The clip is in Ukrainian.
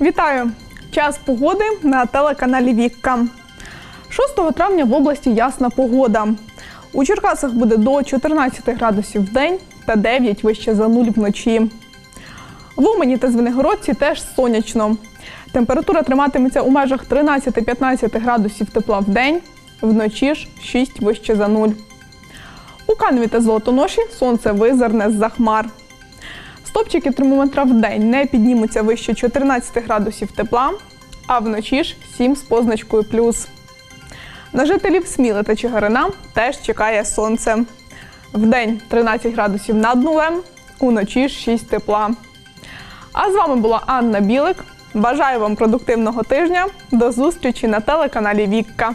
Вітаю! Час погоди на телеканалі Вікка. 6 травня в області ясна погода. У Черкасах буде до 14 градусів в день та 9 вище за нуль вночі. В Умані та Звенигородці теж сонячно. Температура триматиметься у межах 13-15 градусів тепла в день, вночі ж 6 вище за нуль. У Каневі та Золотоноші сонце визирне з-за хмар. Стопчики термометра в день не піднімуться вище 14 градусів тепла, а вночі ж 7 з позначкою плюс. На жителів Сміли та Чигирина теж чекає сонце. Вдень 13 градусів над нулем, уночі ж 6 тепла. А з вами була Анна Білик. Бажаю вам продуктивного тижня. До зустрічі на телеканалі Вікка.